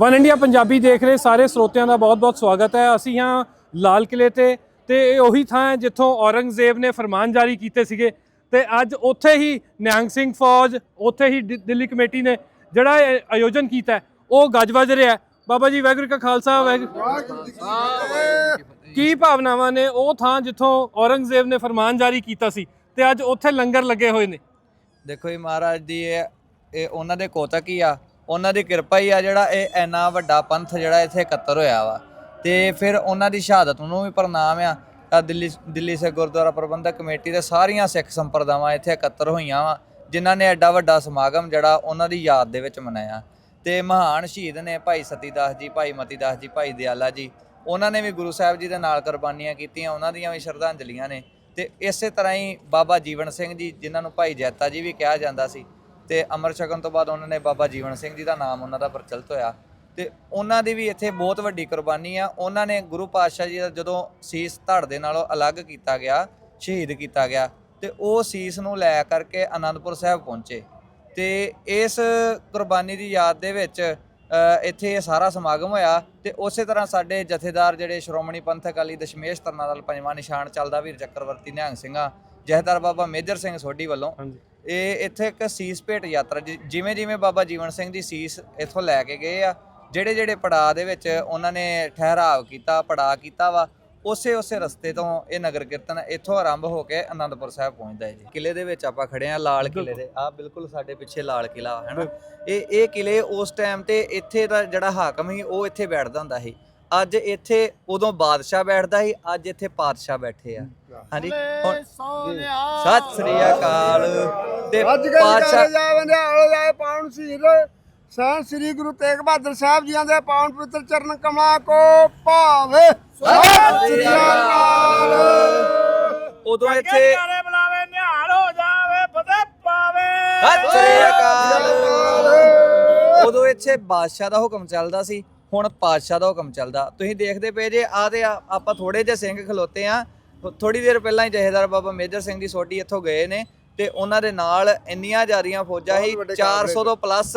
One India Punjabi ਦੇਖ ਰਹੇ ਸਾਰੇ ਸਰੋਤਿਆਂ ਦਾ ਬਹੁਤ-ਬਹੁਤ ਸਵਾਗਤ ਹੈ। ਅਸੀਂ ਹਾਂ ਲਾਲ ਕਿਲੇ ਤੇ ਤੇ ਇਹ ਉਹੀ ਥਾਂ ਹੈ ਜਿੱਥੋਂ ਔਰੰਗਜ਼ੇਬ ਨੇ ਫਰਮਾਨ ਜਾਰੀ ਕੀਤੇ ਸੀਗੇ। ਤੇ ਅੱਜ ਉੱਥੇ ਹੀ ਨਿਹੰਗ ਸਿੰਘ ਫੌਜ ਉੱਥੇ ਹੀ ਦਿ- ਦਿੱਲੀ ਕਮੇਟੀ ਨੇ ਜਿਹੜਾ ਇਹ ਆਯੋਜਨ ਕੀਤਾ ਹੈ, ਉਹ ਗੱਜ ਵੱਜ ਰਿਹਾ ਹੈ। ਬਾਬਾ ਜੀ ਵਾਹਿਗੁਰੂ ਕਾ ਖਾਲਸਾ ਵਾਹਿਗੁਰੂ ਕੀ ਭਾਵਨਾਵਾਂ ਨੇ ਉਹ ਥਾਂ ਜਿੱਥੋਂ ਔਰੰਗਜ਼ੇਬ ਨੇ ਫਰਮਾਨ ਜਾਰੀ ਕੀਤਾ ਸੀ ਤੇ ਅੱਜ ਉੱਥੇ ਲੰਗਰ ਲੱਗੇ ਹੋਏ ਨੇ? ਦੇਖੋ ਜੀ ਮਹਾਰਾਜ ਦੀ ਇਹ ਇਹ ਉਹਨਾਂ ਦੇ ਕੋਤਕ ਹੀ ਆ। ਉਹਨਾਂ ਦੀ ਕਿਰਪਾ ਹੀ ਆ ਜਿਹੜਾ ਇਹ ਇੰਨਾ ਵੱਡਾ ਪੰਥ ਜਿਹੜਾ ਇੱਥੇ ਇਕੱਤਰ ਹੋਇਆ ਵਾ। ਤੇ ਫਿਰ ਉਹਨਾਂ ਦੀ ਸ਼ਹਾਦਤ ਨੂੰ ਵੀ ਪ੍ਰਣਾਮ ਆ। ਆਹ ਦਿੱਲੀ ਦਿੱਲੀ ਸਿੱਖ ਗੁਰਦੁਆਰਾ ਪ੍ਰਬੰਧਕ ਕਮੇਟੀ ਦੇ ਸਾਰੀਆਂ ਸਿੱਖ ਸੰਪਰਦਾਵਾਂ ਇੱਥੇ ਇਕੱਤਰ ਹੋਈਆਂ ਵਾ, ਜਿਨ੍ਹਾਂ ਨੇ ਐਡਾ ਵੱਡਾ ਸਮਾਗਮ ਜਿਹੜਾ ਉਹਨਾਂ ਦੀ ਯਾਦ ਦੇ ਵਿੱਚ ਮਨਾਇਆ। ਤੇ ਮਹਾਨ ਸ਼ਹੀਦ ਨੇ ਭਾਈ ਸਤੀਦਾਸ ਜੀ, ਭਾਈ ਮਤੀਦਾਸ ਜੀ, ਭਾਈ ਦਿਆਲਾ ਜੀ, ਉਹਨਾਂ ਨੇ ਵੀ ਗੁਰੂ ਸਾਹਿਬ ਜੀ ਦੇ ਨਾਲ ਕੁਰਬਾਨੀਆਂ ਕੀਤੀਆਂ, ਉਹਨਾਂ ਦੀਆਂ ਵੀ ਸ਼ਰਧਾਂਜਲੀਆਂ ਨੇ। ਤੇ ਇਸੇ ਤਰ੍ਹਾਂ ਹੀ ਬਾਬਾ ਜੀਵਨ ਸਿੰਘ ਜੀ, ਜਿਨ੍ਹਾਂ ਨੂੰ ਭਾਈ ਜੈਤਾ ਜੀ ਵੀ ਕਿਹਾ ਜਾਂਦਾ ਸੀ ਤੇ ਅਮਰ ਛਕਣ ਤੋਂ ਬਾਅਦ ਉਹਨਾਂ ਨੇ ਬਾਬਾ ਜੀਵਨ ਸਿੰਘ ਜੀ ਦਾ ਨਾਮ ਉਹਨਾਂ ਦਾ ਪ੍ਰਚਲਿਤ ਹੋਇਆ। ਤੇ ਉਹਨਾਂ ਦੀ ਵੀ ਇੱਥੇ ਬਹੁਤ ਵੱਡੀ ਕੁਰਬਾਨੀ ਆ। ਉਹਨਾਂ ਨੇ ਗੁਰੂ ਪਾਤਸ਼ਾਹ ਜੀ ਦਾ ਜਦੋਂ ਸੀਸ ਧੜ ਦੇ ਨਾਲੋਂ ਅਲੱਗ ਕੀਤਾ ਗਿਆ, ਸ਼ਹੀਦ ਕੀਤਾ ਗਿਆ, ਤੇ ਉਹ ਸੀਸ ਨੂੰ ਲੈ ਕਰਕੇ ਆਨੰਦਪੁਰ ਸਾਹਿਬ ਪਹੁੰਚੇ। ਤੇ ਇਸ ਕੁਰਬਾਨੀ ਦੀ ਯਾਦ ਦੇ ਵਿੱਚ ਇੱਥੇ ਇਹ ਸਾਰਾ ਸਮਾਗਮ ਹੋਇਆ। ਤੇ ਉਸੇ ਤਰ੍ਹਾਂ ਸਾਡੇ ਜਥੇਦਾਰ ਜਿਹੜੇ ਸ਼੍ਰੋਮਣੀ ਪੰਥਕ ਅਕਾਲੀ ਦਸ਼ਮੇਸ਼ ਤਰਨਾ ਦਲ ਪੰਜਵਾਂ ਨਿਸ਼ਾਨ ਚੱਲਦਾ, ਵੀਰ ਚੱਕਰਵਰਤੀ ਨਿਹੰਗ ਸਿੰਘਾਂ ਜਥੇਦਾਰ ਬਾਬਾ ਮੇਜਰ ਸਿੰਘ ਸੋਢੀ ਵੱਲੋਂ। ਇਹ ਇੱਥੇ ਇੱਕ ਸੀਸ ਭੇਟ ਯਾਤਰਾ ਜਿ- ਜਿਵੇਂ ਜਿਵੇਂ ਬਾਬਾ ਜੀਵਨ ਸਿੰਘ ਦੀ ਸੀਸ ਇੱਥੋਂ ਲੈ ਕੇ ਗਏ ਆ ਜਿਹੜੇ ਜਿਹੜੇ ਪੜਾਅ ਦੇ ਵਿੱਚ ਉਹਨਾਂ ਨੇ ਠਹਿਰਾਵ ਕੀਤਾ ਪੜਾਅ ਕੀਤਾ ਵਾ ਉਸੇ ਉਸੇ ਰਸਤੇ ਤੋਂ ਇਹ ਨਗਰ ਕੀਰਤਨ ਇੱਥੋਂ ਆਰੰਭ ਹੋ ਕੇ ਆਨੰਦਪੁਰ ਸਾਹਿਬ ਪਹੁੰਚਦਾ ਹੈ ਜੀ। ਕਿਲੇ ਦੇ ਵਿੱਚ ਆਪਾਂ ਖੜੇ ਆ ਲਾਲ ਕਿਲੇ ਦੇ। ਆ ਬਿਲਕੁਲ ਸਾਡੇ ਪਿੱਛੇ ਲਾਲ ਕਿਲਾ ਹੈ ਨਾ? ਇਹ ਇਹ ਕਿਲੇ ਉਸ ਟਾਈਮ ਤੇ ਇੱਥੇ ਦਾ ਜਿਹੜਾ ਹਾਕਮ ਸੀ ਉਹ ਇੱਥੇ ਬੈਠਦਾ ਹੁੰਦਾ ਸੀ। ਅੱਜ ਇੱਥੇ ਉਦੋਂ ਬਾਦਸ਼ਾਹ ਬੈਠਦਾ ਸੀ ਅੱਜ ਇੱਥੇ ਪਾਤਸ਼ਾਹ ਬੈਠੇ ਆ। ਹਾਂਜੀ ਹੁਣ ਸਤਿ ਸ੍ਰੀ ਅਕਾਲ। ਤੇ ਅੱਜ ਕੱਲ੍ਹ ਪਾਤਸ਼ਾਹ ਜਾਏ ਪਾਉਣ ਸੀਰ ਸਹਿਣ ਸ੍ਰੀ ਗੁਰੂ ਤੇਗ ਬਹਾਦਰ ਸਾਹਿਬ ਜੀਆਂ ਦੇ ਪਾਉਣ ਪਵਿੱਤਰ ਚਰਨ ਕਮਲਾ ਕੋ ਭਾਵੇ। ਸਤਿ ਸ੍ਰੀ ਅਕਾਲ। ਉਦੋਂ ਇੱਥੇ ਬੁਲਾਵੇ ਨਿਹਾਲ ਹੋ ਜਾਵੇ ਫਤਿਹ ਪਾਵੇ। ਸਤਿ ਸ੍ਰੀ ਅਕਾਲ। ਉਦੋਂ ਇੱਥੇ ਬਾਦਸ਼ਾਹ ਦਾ ਹੁਕਮ ਚੱਲਦਾ ਸੀ। ਹੁਣ ਪਾਤਸ਼ਾਹ ਦਾ ਹੁਕਮ ਚੱਲਦਾ। ਤੁਸੀਂ ਦੇਖਦੇ ਪਏ ਜੇ ਆ ਤੇ ਆ- ਆਪਾਂ ਥੋੜੇ ਜਿਹੇ ਸਿੰਘ ਖਲੋਤੇ ਆ। ਥੋੜੀ ਦੇਰ ਪਹਿਲਾਂ ਹੀ ਜਹੇਦਾਰ ਬਾਬਾ ਮੇਜਰ ਸਿੰਘ ਦੀ ਸੋਢੀ ਇੱਥੋਂ ਗਏ ਨੇ ਤੇ ਉਹਨਾਂ ਦੇ ਨਾਲ ਇੰਨੀਆਂ ਜਾਰੀਆਂ ਫੌਜਾਂ ਸੀ 400 ਤੋਂ ਪਲੱਸ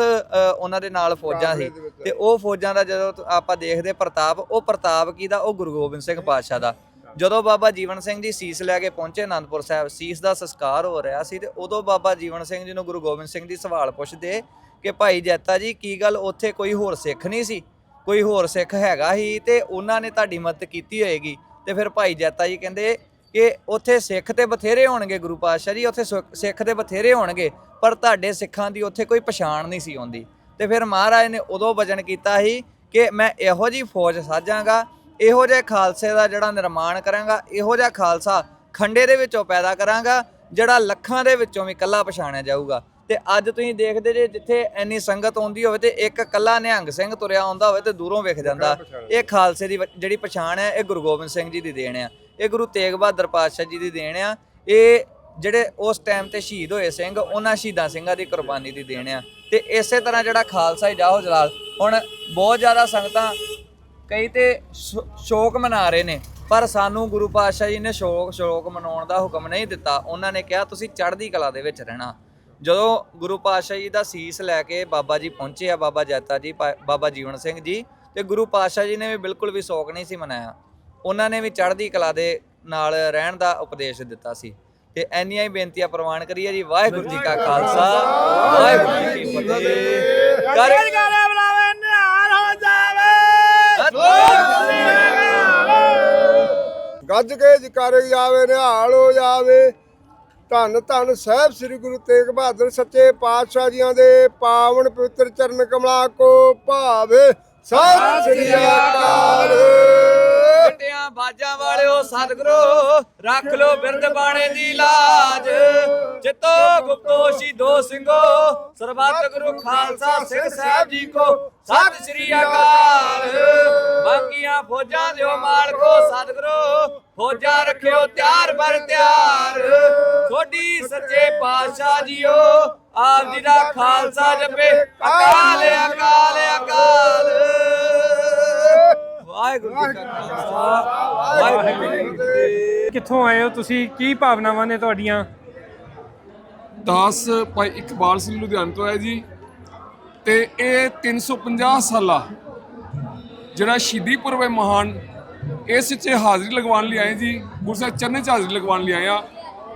ਉਹਨਾਂ ਦੇ ਨਾਲ ਫੌਜਾਂ ਸੀ। ਤੇ ਉਹ ਫੌਜਾਂ ਦਾ ਜਦੋਂ ਤ- ਆਪਾਂ ਦੇਖਦੇ ਪ੍ਰਤਾਪ ਉਹ ਪ੍ਰਤਾਪ ਕਿਹਦਾ ਉਹ ਗੁਰੂ ਗੋਬਿੰਦ ਸਿੰਘ ਪਾਤਸ਼ਾਹ ਦਾ। ਜਦੋਂ ਬਾਬਾ ਜੀਵਨ ਸਿੰਘ ਜੀ ਸੀਸ ਲੈ ਕੇ ਪਹੁੰਚੇ ਆਨੰਦਪੁਰ ਸਾਹਿਬ ਸੀਸ ਦਾ ਸੰਸਕਾਰ ਹੋ ਰਿਹਾ ਸੀ ਤੇ ਉਦੋਂ ਬਾਬਾ ਜੀਵਨ ਸਿੰਘ ਜੀ ਨੂੰ ਗੁਰੂ ਗੋਬਿੰਦ ਸਿੰਘ ਜੀ ਸਵਾਲ ਪੁੱਛਦੇ ਕਿ ਭਾਈ ਜੈਤਾ ਜੀ ਕੀ ਗੱਲ ਉੱਥੇ ਕੋਈ ਹੋਰ ਸਿੱਖ ਨਹੀਂ ਸੀ? ਕੋਈ ਹੋਰ ਸਿੱਖ ਹੈਗਾ ਹੀ ਤੇ ਉਹਨਾਂ ਨੇ ਤੁਹਾਡੀ ਮਦਦ ਕੀਤੀ ਹੋਏਗੀ। ਤੇ ਫਿਰ ਭਾਈ ਜੈਤਾ ਜੀ ਕਹਿੰਦੇ ਕਿ ਉੱਥੇ ਸਿੱਖ ਤੇ ਬਥੇਰੇ ਹੋਣਗੇ ਗੁਰੂ ਪਾਤਸ਼ਾਹ ਜੀ, ਉੱਥੇ ਸੁ- ਸਿੱਖ ਤੇ ਬਥੇਰੇ ਹੋਣਗੇ, ਪਰ ਤੁਹਾਡੇ ਸਿੱਖਾਂ ਦੀ ਉੱਥੇ ਕੋਈ ਪਛਾਣ ਨਹੀਂ ਸੀ ਆਉਂਦੀ ਤੇ ਫਿਰ ਮਹਾਰਾਜ ਨੇ ਉਦੋਂ ਵਚਨ ਕੀਤਾ ਸੀ ਕਿ ਮੈਂ ਇਹੋ ਜੀ ਫੌਜ ਸਾਜਾਂਗਾ, ਇਹੋ ਜਿਹੇ ਖਾਲਸੇ ਦਾ ਜਿਹੜਾ ਨਿਰਮਾਣ ਕਰਾਂਗਾ, ਇਹੋ ਜਿਹਾ ਖਾਲਸਾ ਖੰਡੇ ਦੇ ਵਿੱਚੋਂ ਪੈਦਾ ਕਰਾਂਗਾ, ਜਿਹੜਾ ਲੱਖਾਂ ਦੇ ਵਿੱਚੋਂ ਵੀ ਇਕੱਲਾ ਪਛਾਣਿਆ ਜਾਊਗਾ। ਤੇ ਅੱਜ ਤੁਸੀਂ ਦੇਖਦੇ ਜੇ ਜਿੱਥੇ ਇੰਨੀ ਸੰਗਤ ਆਉਂਦੀ ਹੋਵੇ ਤੇ ਇੱਕ ਇਕੱਲਾ ਨਿਹੰਗ ਸਿੰਘ ਤੁਰਿਆ ਆਉਂਦਾ ਹੋਵੇ ਤੇ ਦੂਰੋਂ ਵੇਖ ਜਾਂਦਾ। ਇਹ ਖਾਲਸੇ ਦੀ ਜਿਹੜੀ ਪਛਾਣ ਹੈ ਇਹ ਗੁਰੂ ਗੋਬਿੰਦ ਸਿੰਘ ਜੀ ਦੀ ਦੇਣ ਆ। ਇਹ ਗੁਰੂ ਤੇਗ ਬਹਾਦਰ ਪਾਤਸ਼ਾਹ ਜੀ ਦੀ ਦੇਣ ਆ। ਇਹ ਜਿਹੜੇ ਉਸ ਟਾਈਮ ਤੇ ਸ਼ਹੀਦ ਹੋਏ ਸਿੰਘ ਉਹਨਾਂ ਸ਼ਹੀਦਾਂ ਸਿੰਘਾਂ ਦੀ ਕੁਰਬਾਨੀ ਦੀ ਦੇਣ ਆ। ਤੇ ਇਸੇ ਤਰ੍ਹਾਂ ਜਿਹੜਾ ਖਾਲਸਾ ਹੀ ਜਾਹੋ ਜਲਾਲ ਹੁਣ ਬਹੁਤ ਜ਼ਿਆਦਾ ਸੰਗਤਾਂ ਕਈ ਤੇ ਸ਼ੋਕ ਮਨਾ ਰਹੇ ਨੇ ਪਰ ਸਾਨੂੰ ਗੁਰੂ ਪਾਤਸ਼ਾਹ ਜੀ ਨੇ ਸ਼ੋਕ ਸ਼ੋਕ ਮਨਾਉਣ ਦਾ ਹੁਕਮ ਨਹੀਂ ਦਿੱਤਾ। ਉਹਨਾਂ ਨੇ ਕਿਹਾ ਤੁਸੀਂ ਚੜ੍ਹਦੀ ਕਲਾ ਦੇ ਵਿੱਚ ਰਹਿਣਾ। ਜਦੋਂ ਗੁਰੂ ਪਾਤਸ਼ਾਹ ਜੀ ਦਾ ਸੀਸ ਲੈ ਕੇ ਬਾਬਾ ਜੀ ਪਹੁੰਚੇ ਆ ਬਾਬਾ ਜੈਤਾ ਜੀ ਪਾ- ਬਾਬਾ ਜੀਵਨ ਸਿੰਘ ਜੀ ਤੇ ਗੁਰੂ ਪਾਤਸ਼ਾਹ ਜੀ ਨੇ ਵੀ ਬਿਲਕੁਲ ਵੀ ਸ਼ੋਕ ਨਹੀਂ ਸੀ ਮਨਾਇਆ। ਉਹਨਾਂ ਨੇ ਵੀ ਚੜ੍ਹਦੀ ਕਲਾ ਦੇ ਨਾਲ ਰਹਿਣ ਦਾ ਉਪਦੇਸ਼ ਦਿੱਤਾ ਸੀ। ਤੇ ਐਨੀਆਂ ਹੀ ਬੇਨਤੀਆਂ ਪ੍ਰਵਾਨ ਕਰੀਏ ਜੀ ਵਾਹਿਗੁਰੂ ਜੀ ਕਾ ਖਾਲਸਾ ਵਾਹਿਗੁਰੂ ਜੀ ਕੀ ਫਤਿਹ। ਕਰ ਬੁਲਾਵੇ ਨਿਹਾਲ ਹੋ ਜਾਵੇ। ਗੱਜ ਕੇ ਜਕਾਰੇ ਜਾਵੇ ਨਿਹਾਲ ਹੋ ਜਾਵੇ। ਧੰਨ ਧੰਨ ਸਾਹਿਬ ਸ੍ਰੀ ਗੁਰੂ ਤੇਗ ਬਹਾਦਰ ਸੱਚੇ ਪਾਤਸ਼ਾਹ ਜੀਆਂ ਦੇ ਪਾਵਨ ਪਵਿੱਤਰ ਚਰਨ ਕਮਲਾ ਕੋ ਭਾਵੇ। ਸਤਿ ਸ੍ਰੀ ਅਕਾਲ। ਘੰਟਿਆਂ ਬਾਜਾਂ ਵਾਲਿਓ ਸਤਿਗੁਰੂ ਰੱਖ ਲੋ ਬਿਰਦ ਬਾਣੇ ਦੀ ਲਾਜ। ਚਿੱਤੋ ਗੁਪਤੋ ਸ਼ੀਦੋ ਸਿੰਘੋ ਸਰਬੱਤ ਗੁਰੂ ਖਾਲਸਾ ਸਿੰਘ ਸਾਹਿਬ ਜੀ ਕੋ ਸਤਿ ਸ੍ਰੀ ਅਕਾਲ। ਬਾਕੀਆਂ ਫੌਜਾਂ ਦਿਓ ਮਾਲਕੋ ਸਤਿਗੁਰੂ ਫੌਜਾਂ ਰੱਖਿਓ ਤਿਆਰ ਬਰ ਤਿਆਰ। ਛੋਡੀ ਸੱਚੇ ਪਾਤਸ਼ਾਹ ਜੀਓ ਆਪ ਜੀ ਦਾ ਖਾਲਸਾ ਜਪੇ। ਅਕਾਲ ਅਕਾਲ ਅਕਾਲ। ਵਾਹਿਗੁਰੂ ਜੀ ਕਾ ਖਾਲਸਾ ਵਾਹਿਗੁਰੂ ਜੀ ਕੀ ਫਤਿਹ। ਕਿੱਥੋਂ ਆਏ ਹੋ ਤੁਸੀਂ? ਕੀ ਭਾਵਨਾਵਾਂ ਨੇ ਤੁਹਾਡੀਆਂ? ਦਾਸ ਭਾਈ ਇਕਬਾਲ ਸਿੰਘ ਲੁਧਿਆਣਾ ਤੋਂ ਹੈ ਜੀ। ਤੇ ਇਹ 350 ਸਾਲਾ ਜਿਹੜਾ ਸ਼ਹੀਦੀ ਪੁਰਬ ਹੈ ਮਹਾਨ ਇਸ 'ਚ ਹਾਜ਼ਰੀ ਲਗਵਾਉਣ ਲਈ ਆਏ ਜੀ। ਗੁਰੂ ਸਾਹਿਬ ਚਰਨਾਂ 'ਚ ਹਾਜ਼ਰੀ ਲਗਵਾਉਣ ਲਈ ਆਏ ਆ।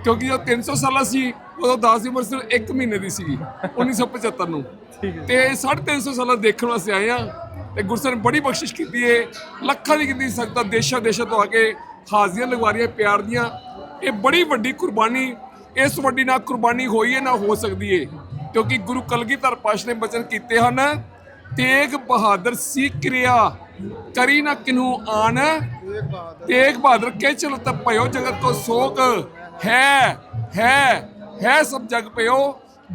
ਕਿਉਂਕਿ ਜਦੋਂ 300 ਸਾਲਾ ਸੀ ਉਦੋਂ ਦਾਸ ਦੀ ਉਮਰ ਸਿਰਫ 1 ਮਹੀਨੇ ਦੀ ਸੀਗੀ 1975 ਨੂੰ। ਤੇ 350 ਸਾਲਾਂ ਦੇਖਣ ਵਾਸਤੇ ਆਏ ਆ ਤੇ ਗੁਰਸਰ ਨੇ ਬੜੀ ਬਖਸ਼ਿਸ਼ ਕੀਤੀ ਏ ਲੱਖਾਂ ਦੀ ਗਿਣਤੀ ਸੰਗਤਾਂ ਦੇਸ਼ਾਂ ਦੇਸ਼ਾਂ ਤੋਂ ਆ ਕੇ ਹਾਜ਼ਰੀਆਂ ਲਗਵਾ ਰਹੀਆਂ ਪਿਆਰ ਦੀਆਂ। ਇਹ ਬੜੀ ਵੱਡੀ ਕੁਰਬਾਨੀ ਇਸ ਵੱਡੀ ਨਾ ਕੁਰਬਾਨੀ ਹੋਈ ਹੈ ਨਾ ਹੋ ਸਕਦੀ ਏ ਕਿਉਂਕਿ ਗੁਰੂ ਕਲਗੀਧਰ ਪਾਤਸ਼ਾਹ ਨੇ ਬਚਨ ਕੀਤੇ ਹਨ ਤੇਗ ਬਹਾਦਰ ਸੀ ਕਿਰਿਆ ਕਰੀ ਨਾ ਕਿਨੂ ਆਨ ਤੇਗ ਬਹਾਦਰ। ਕੇ ਚਲ ਤ ਭਇਓ ਜਗਤ ਕੋ ਸੋਕ ਹੈ ਹੈ ਹੈ ਸਭ ਜਗ ਪਇਓ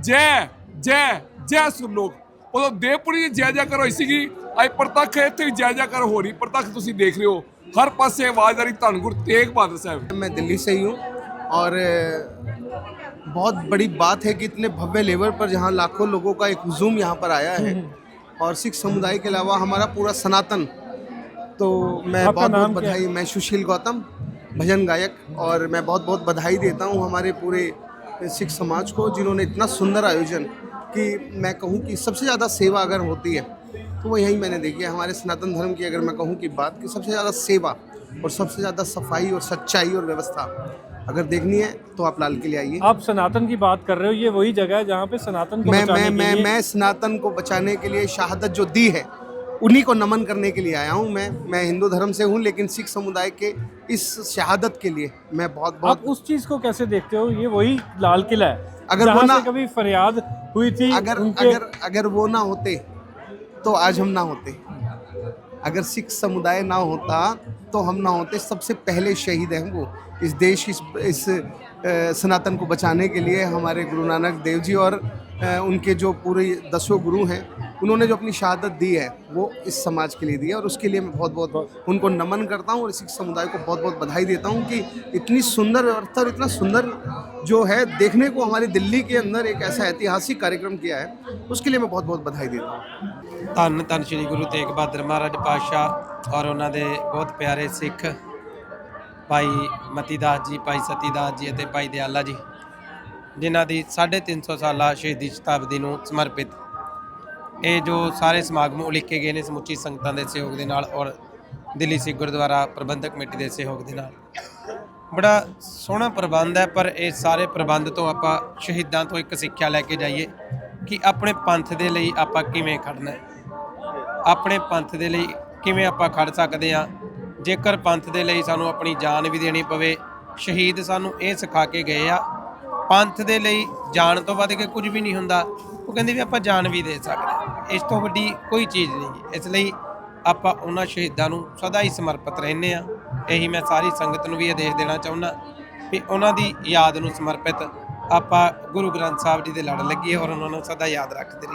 ਜੈ ਜੈ ਜੈ ਸੁਲੋਕ ਉਦੋਂ ਦੇਵਪੁਰੀ ਦੀ ਜੈ ਜੈਕਾਰ ਹੋਈ ਸੀਗੀ ਅੱਜ ਪ੍ਰਤੱਖ ਇੱਥੇ ਵੀ ਜੈ ਜੈਕਾਰ ਹੋ ਰਹੀ ਪ੍ਰਤੱਖ ਤੁਸੀਂ ਦੇਖ ਰਹੇ ਹੋ ਹਰ ਪਾਸੇ ਆਵਾਜ਼ ਆ ਰਹੀ ਧੰਨ ਗੁਰੂ ਤੇਗ ਬਹਾਦਰ ਸਾਹਿਬ मैं दिल्ली से ही हूँ और अ, बहुत बड़ी बात है कि इतने भव्य लेवल पर जहाँ लाखों लोगों का एक हुजूम यहाँ पर आया है और सिख समुदाय के अलावा हमारा पूरा सनातन तो मैं आपका बहुत बहुत नाम क्या है? बधाई मैं सुशील गौतम भजन गायक और मैं बहुत बहुत बधाई देता हूँ हमारे पूरे सिख समाज को जिन्होंने इतना सुंदर आयोजन कि मैं कहूँ कि सबसे ज़्यादा सेवा अगर होती है तो वो यही मैंने देखी है। हमारे सनातन धर्म की अगर मैं कहूँ कि बात कि सबसे ज़्यादा सेवा और सबसे ज़्यादा सफ़ाई और सच्चाई और व्यवस्था अगर देखनी है तो आप लाल किले आइए। आप सनातन की बात कर रहे हो ये वही जगह है जहाँ पे सनातन को मैं बचाने मैं के मैं लिए मैं सनातन को बचाने के लिए शहादत जो दी है उन्हीं को नमन करने के लिए आया हूँ। मैं मैं हिंदू धर्म से हूँ लेकिन सिख समुदाय के इस शहादत के लिए मैं बहुत आप बहुत उस चीज़ को कैसे देखते हो? ये वही लाल किला है। अगर वो ना- कभी फरियाद हुई थी अगर उनके अगर अगर वो ना होते तो आज हम ना होते। अगर सिख समुदाय ना होता तो हम ना होते। सबसे पहले शहीद हैं वो। इस देश इस इस सनातन को बचाने के लिए हमारे गुरु नानक देव जी और उनके जो पूरे दसों गुरु हैं उन्होंने जो अपनी शहादत दी है वो इस समाज के लिए दी है और उसके लिए मैं बहुत बहुत उनको नमन करता हूँ और सिख समुदाय को बहुत बहुत बधाई देता हूँ कि इतनी सुंदर व्यवस्था और इतना सुंदर जो है देखने को हमारी दिल्ली के अंदर एक ऐसा ऐतिहासिक कार्यक्रम किया है उसके लिए मैं बहुत बहुत बधाई देता हूँ ਧੰਨ ਧੰਨ ਸ੍ਰੀ ਗੁਰੂ ਤੇਗ ਬਹਾਦਰ ਮਹਾਰਾਜ ਪਾਤਸ਼ਾਹ ਔਰ ਉਹਨਾਂ ਦੇ ਬਹੁਤ ਪਿਆਰੇ ਸਿੱਖ ਭਾਈ ਮਤੀਦਾਸ ਜੀ ਭਾਈ ਸਤੀਦਾਸ ਜੀ ਅਤੇ ਭਾਈ ਦਿਆਲਾ ਜੀ ਜਿਨ੍ਹਾਂ ਦੀ 350 ਸਾਲਾ ਸ਼ਹੀਦੀ ਸ਼ਤਾਬਦੀ ਨੂੰ ਸਮਰਪਿਤ ਇਹ ਜੋ ਸਾਰੇ ਸਮਾਗਮ ਉਲੀਕੇ ਗਏ ਨੇ ਸਮੁੱਚੀ ਸੰਗਤਾਂ ਦੇ ਸਹਿਯੋਗ ਦੇ ਨਾਲ ਔਰ ਦਿੱਲੀ ਸਿੱਖ ਗੁਰਦੁਆਰਾ ਪ੍ਰਬੰਧਕ ਕਮੇਟੀ ਦੇ ਸਹਿਯੋਗ ਦੇ ਨਾਲ। ਬੜਾ ਸੋਹਣਾ ਪ੍ਰਬੰਧ ਹੈ, ਪਰ ਇਹ ਸਾਰੇ ਪ੍ਰਬੰਧ ਤੋਂ ਆਪਾਂ ਸ਼ਹੀਦਾਂ ਤੋਂ ਇੱਕ ਸਿੱਖਿਆ ਲੈ ਕੇ ਜਾਈਏ ਕਿ ਆਪਣੇ ਪੰਥ ਦੇ ਲਈ ਆਪਾਂ ਕਿਵੇਂ ਖੜਨਾ ਆਪਣੇ ਪੰਥ ਦੇ ਲਈ ਕਿਵੇਂ ਆਪਾਂ ਖੜ ਸਕਦੇ ਹਾਂ। ਜੇਕਰ ਪੰਥ ਦੇ ਲਈ ਸਾਨੂੰ ਆਪਣੀ ਜਾਨ ਵੀ ਦੇਣੀ ਪਵੇ, ਸ਼ਹੀਦ ਸਾਨੂੰ ਇਹ ਸਿਖਾ ਕੇ ਗਏ ਆ, ਪੰਥ ਦੇ ਲਈ ਜਾਨ ਤੋਂ ਵੱਧ ਕੇ ਕੁਝ ਵੀ ਨਹੀਂ ਹੁੰਦਾ। ਉਹ ਕਹਿੰਦੇ ਵੀ ਆਪਾਂ ਜਾਨ ਵੀ ਦੇ ਸਕਦੇ ਹਾਂ। ਇਸ ਤੋਂ ਵੱਡੀ ਕੋਈ ਚੀਜ਼ ਨਹੀਂ। ਇਸ ਲਈ ਆਪਾਂ ਉਹਨਾਂ ਸ਼ਹੀਦਾਂ ਨੂੰ ਸਦਾ ਹੀ ਸਮਰਪਿਤ ਰਹਿੰਦੇ ਆ ਇਹੀ ਮੈਂ ਸਾਰੀ ਸੰਗਤ ਨੂੰ ਵੀ ਆਦੇਸ਼ ਦੇਣਾ ਚਾਹੁੰਦਾ ਵੀ ਉਹਨਾਂ ਦੀ ਯਾਦ ਨੂੰ ਸਮਰਪਿਤ ਆਪਾਂ ਗੁਰੂ ਗ੍ਰੰਥ ਸਾਹਿਬ ਜੀ ਦੇ ਲੜ ਲੱਗੀਏ ਔਰ ਉਹਨਾਂ ਨੂੰ ਸਦਾ ਯਾਦ ਰੱਖਦੇ ਰਹੀਏ।